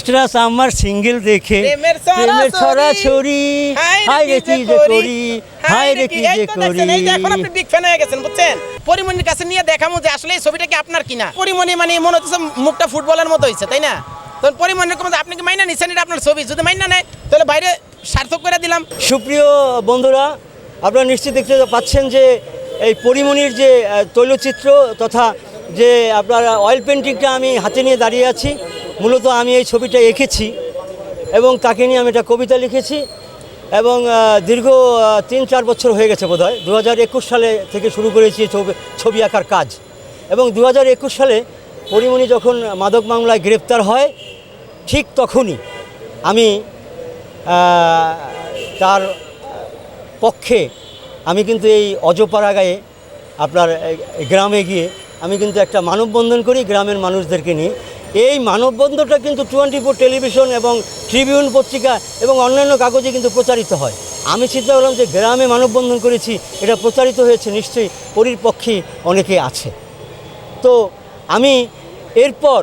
Status আমার single দেখে। প্রেমের ছড়া ছড়ি হাই রে কি যে করি। হাই রে কি যে করি। এখন আপনি বিগ ফ্যান হয়ে গেছেন বুঝছেন? পরিমণির কাছে নিয়ে দেখামো যে আসলে এই ছবিটা কি আপনার কিনা। পরিমণি মানে মনে হচ্ছে মুখটা ফুটবলের মতো হয়েছে তাই না? তো পরিমণির কোনো আপনি কি মাইনা নিচ্ছেন এটা আপনার ছবি। যদি মাইনা নেয় তাহলে বাইরে সার্থক করে দিলাম। সুপ্রিয় বন্ধুরা আপনারা নিশ্চয়ই দেখতে পাচ্ছেন যে এই পরিমণির যে তৈলচিত্র তথা যে আপনার অয়েল পেন্টিংটা আমি হাতে নিয়ে দাঁড়িয়ে আছি। মূলত আমি এই ছবিটা এঁকেছি এবং তাকে নিয়ে আমি একটা কবিতা লিখেছি এবং দীর্ঘ তিন, চার বছর হয়ে গেছে বোধ হয় দু হাজার একুশ সালে থেকে শুরু করেছি ছবি ছবি আঁকার কাজ। এবং দু হাজার একুশ সালে পরিমণি যখন মাদক মামলায় গ্রেপ্তার হয়, ঠিক তখনই আমি তার পক্ষে আমি কিন্তু এই অজপাড়া গায়ে আপনার গ্রামে গিয়ে আমি কিন্তু একটা মানববন্ধন করি গ্রামের মানুষদেরকে নিয়ে। এই মানববন্ধনটা কিন্তু টোয়েন্টি ফোর টেলিভিশন এবং ট্রিবিউন পত্রিকা এবং অন্যান্য কাগজে কিন্তু প্রচারিত হয়। আমি চিন্তা করলাম যে গ্রামে মানববন্ধন করেছি, এটা প্রচারিত হয়েছে নিশ্চয়ই পরির পক্ষে অনেকে আছে। তো আমি এরপর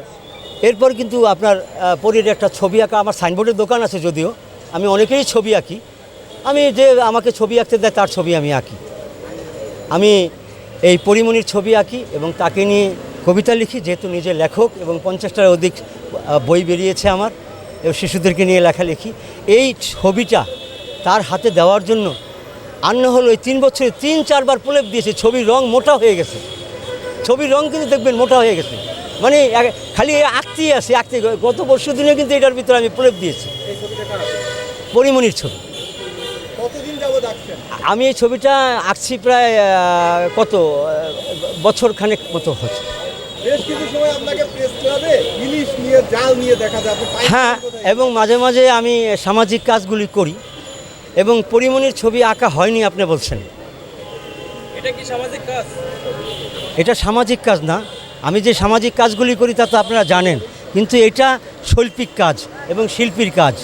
এরপর কিন্তু আপনার পরীর একটা ছবি আঁকা, আমার সাইনবোর্ডের দোকান আছে যদিও, আমি অনেকেরই ছবি আঁকি। আমি যে আমাকে ছবি আঁকতে দেয় তার ছবি আমি আঁকি। আমি এই পরিমণির ছবি আঁকি এবং তাকে নিয়ে কবিতা লিখি যেহেতু নিজে লেখক এবং পঞ্চাশটার অধিক বই বেরিয়েছে আমার এবং শিশুদেরকে নিয়ে লেখা লিখি। এই ছবিটা তার হাতে দেওয়ার জন্য আন্ন হলো এই তিন বছরে তিন চারবার প্রলেপ দিয়েছে ছবির রং মোটা হয়ে গেছে। ছবির রং কিন্তু দেখবেন মোটা হয়ে গেছে। মানে খালি আঁকতেই আছে আঁকতে গত পরশু দিনে কিন্তু এটার ভিতরে আমি প্রলেপ দিয়েছি। পরিমণির ছবি। আমি এই ছবিটা আঁকছি প্রায় কত বছর খানেক মতো হচ্ছে। হ্যাঁ এবং মাঝে মাঝে আমি সামাজিক কাজগুলি করি এবং পরিমণির ছবি আঁকা হয়নি আপনি বলছেন। এটা কি সামাজিক কাজ? এটা সামাজিক কাজ না। আমি যে সামাজিক কাজগুলি করি তা তো আপনারা জানেন কিন্তু এটা শৈল্পিক কাজ এবং শিল্পীর কাজ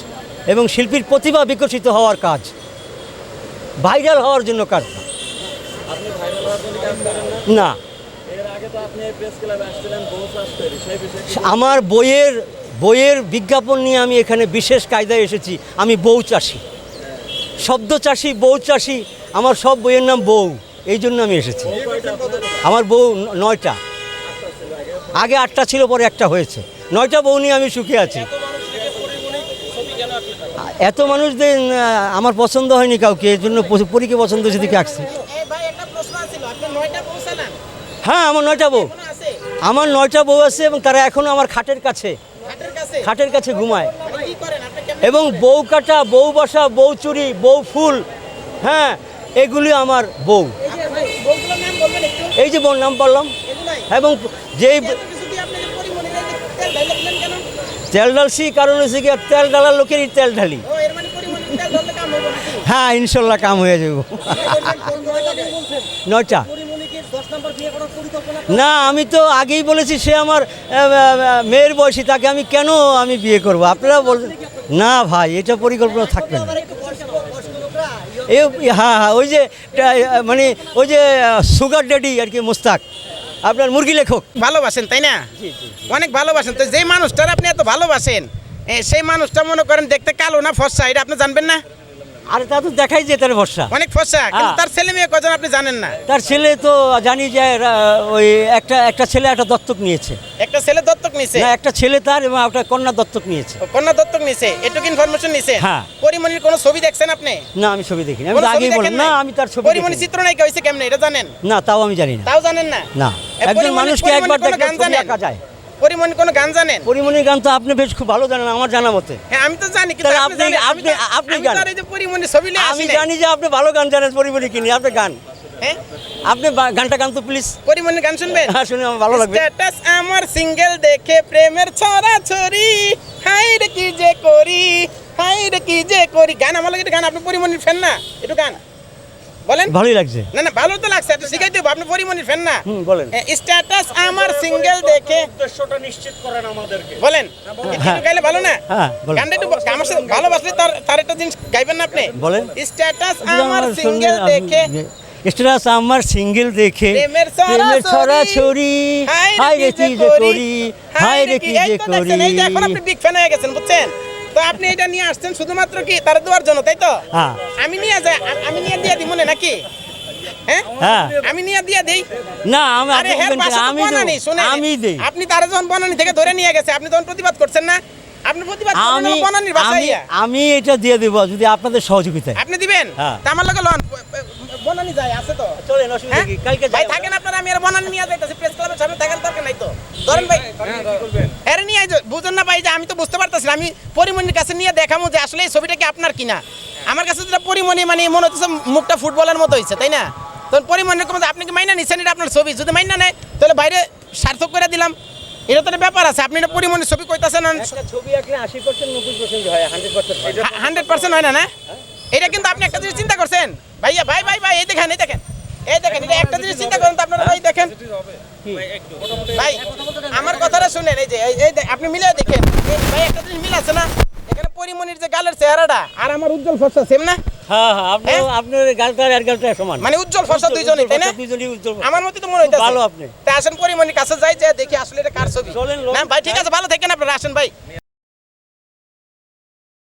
এবং শিল্পীর প্রতিভা বিকশিত হওয়ার কাজ ভাইরাল হওয়ার জন্য কাজ না। আমার বইয়ের বইয়ের বিজ্ঞাপন নিয়ে আমি এখানে বিশেষ কায়দায় এসেছি আমি বউ চাষি। শব্দ চাষি বউ চাষি আমার সব বইয়ের নাম বউ এই জন্য আমি এসেছি? আমার বউ নয়টা। আগে আটটা ছিল পরে একটা হয়েছে। নয়টা বউ নিয়ে আমি সুখে আছি। এত মানুষদের আমার পছন্দ হয়নি কাউকে এর জন্য পরীকে পছন্দ হয়েছে দিকে আঁকছি এই ভাই একটা প্রশ্ন আছিল আপনি নয়টা পৌঁছালেন হ্যাঁ আমার নয়টা বউ। আমার নয়টা বউ আছে এবং তারা এখনও আমার খাটের কাছে। খাটের কাছে? ঘুমায়। এবং বউ কাটা বউ বসা বউ চুরি বউ ফুল হ্যাঁ এগুলি আমার বউ। এই যে বউর নাম বললাম। এবং যেই তেল ডালছি কারণ হচ্ছে কি তেল ডালার লোকেরই তেল ঢালি। মানে হ্যাঁ ইনশাল্লাহ কাম হয়ে যাব? নয়টা। না আমি তো আগেই বলেছি সে আমার মেয়ের বয়সী তাকে আমি কেন আমি বিয়ে করব? আপনারা বল না ভাই এটা পরিকল্পনা থাকবে না। এই হ্যাঁ হ্যাঁ ওই যে মানে ওই যে সুগার ড্যাডি আর কি মুস্তাক। আপনার মুরগি লেখক। ভালোবাসেন তাই না? অনেক ভালোবাসেন। তো যেই মানুষটার আপনি এত ভালোবাসেন সেই মানুষটা মনে করেন দেখতে কালো না ফর্সা এটা আপনি জানবেন না? আর তা তো দেখাই যে তার ভরসা। অনেক কিন্তু হ্যাঁ। তার ছেলে মেয়ে কজন আপনি জানেন না? তার ছেলে তো জানি যে ওই একটা একটা ছেলে একটা দত্তক নিয়েছে। একটা ছেলে দত্তক নিছে না একটা ছেলে তার এবং একটা কন্যা দত্তক নিয়েছে। কন্যা দত্তক নিছে এটুকু ইনফরমেশন নিছে হ্যাঁ। পরিমণির কোনো ছবি দেখছেন আপনি? না আমি ছবি দেখিনি। আমি বললাম দেখেন না আমি তার ছবি পরিমণি। চিত্রনায়িকা হয়েছে কেমনে? এটা জানেন? না তাও আমি জানি না। তাও জানেন না? না। একজন মানুষকে একবার দেখলে গান ছবি আঁকা যায়। পরিমণি কোনো গান জানেন? পরিমণির গান তো আপনি বেশ খুব ভালো জানেন আমার জানা মতে। হ্যাঁ আমি তো জানি কিন্তু আপনি আপনি- আপনি- গান। পরিমণি ছবি নিয়ে আমি জানি যে আপনি ভালো গান জানেন পরিমণি কিনি আপনি গান। হ্যাঁ? আপনি গানটা গান তো প্লিজ পরিমণির গান শুনবেন? হ্যাঁ শুনে আমার ভালো লাগবে। স্ট্যাটাস আমার সিঙ্গেল দেখে প্রেমের ছড়া ছড়ি হাই রে কি যে করি হাই রে কি যে করি। গান আমার লাগে গান আপনি পরিমণির ফ্যান না? একটু গান। বলেন। ভালোই লাগছে। না না ভালো তো লাগছে একটু শিখাই দেবো আপনি পরিমণির ফ্যান না। হুম বলেন। স্ট্যাটাস আমার সিঙ্গেল দেখে। উদ্দেশ্যটা নিশ্চিত করেন আমাদেরকে। বলেন একটু গাইলে ভালো না? হ্যাঁ, বলেন। গানটা একটু আমার সাথে ভালোবাসলে তার তার একটা জিনিস গাইবেন না আপনি? বলেন। স্ট্যাটাস আমার সিঙ্গেল দেখে। স্ট্যাটাস আমার সিঙ্গেল দেখে। প্রেমের প্রেমের ছড়া ছড়ি হাই রে কি যে করি। হাই রে কি যে এই তো করি। এখন আপনি বিগ ফ্যান হয়ে গেছেন বুঝছেন? তো আপনি এটা নিয়ে আসছেন শুধুমাত্র কি তার দেওয়ার জন্য তাই তো? হ্যাঁ। আমি নিয়ে যাই আমি নিয়ে দিয়ে দিই মনে নাকি? হ্যাঁ? হ্যাঁ। আমি নিয়ে দিয়ে দিই? না আমি আরে হের বলবেন পাশে যে তো আমি বনানী, দেব আমি দেই। আপনি তারা যখন বনানি থেকে ধরে নিয়ে গেছে আপনি তখন প্রতিবাদ করছেন না? আপনি প্রতিবাদ আমি হলো বাসায় আমি এটা দিয়ে দেব যদি আপনাদের সহযোগিতা আপনি দিবেন? হ্যাঁ। আমার লগে লন। বনানি যায় আছে তো। চলেন অসুবিধা হ্যাঁ? কি? কালকে ভাই থাকেন আপনারা আমি আর বনানি নিয়ে যাইতেছি প্রেস ক্লাবের সামনে থাকেন দরকার নাই তো। ধরেন ভাই আরে নিয়ে আইজো বুঝুন না ভাই যে আমি তো বুঝতে পারতেছি না। আমি পরিমণির কাছে নিয়ে দেখামু যে আসলে এই ছবিটা কি আপনার কিনা। আমার কাছে যেটা পরিমণি মানে মনে হচ্ছে মুখটা ফুটবলের মতো হয়েছে তাই না? তখন পরিমণির কমে আপনি কি মাইনা নিচ্ছেন এটা আপনার ছবি যদি মাইনা নেয় তাহলে বাইরে সার্থক করে দিলাম। এটা তো ব্যাপার আছে আপনি এটা পরিমণির ছবি কইতাছেন। একটা ছবি আঁকলে আশি পার্সেন্ট নব্বই পার্সেন্ট হয় হান্ড্রেড পার্সেন্ট হান্ড্রেড পার্সেন্ট হয় না না? এটা কিন্তু আপনি একটা জিনিস চিন্তা করছেন। ভাইয়া ভাই ভাই ভাই এই দেখেন এই দেখেন। এই দেখেন এটা একটা জিনিস চিন্তা করেন তো আপনারা ভাই দেখেন। ভাই আমার কথাটা শুনেন এই যে এই আপনি মিলে দেখেন। ভাই একটা জিনিস মিল আছে না? এখানে পরিমণির যে গালের চেহারাটা আর আমার উজ্জ্বল ফর্সা সেম না? হ্যাঁ হ্যাঁ আপনার হ্যাঁ? আপনার গালটা আর গালটা সমান। মানে উজ্জ্বল ফর্সা দুইজনই তাই না? দুইজনই উজ্জ্বল আমার মতে তো মনে হইতাছে। ভালো আপনি। তা আসেন পরিমণির কাছে যাই যে দেখি আসলে এটা কার ছবি। না ভাই ঠিক আছে ভালো থাকেন আপনারা আসেন ভাই।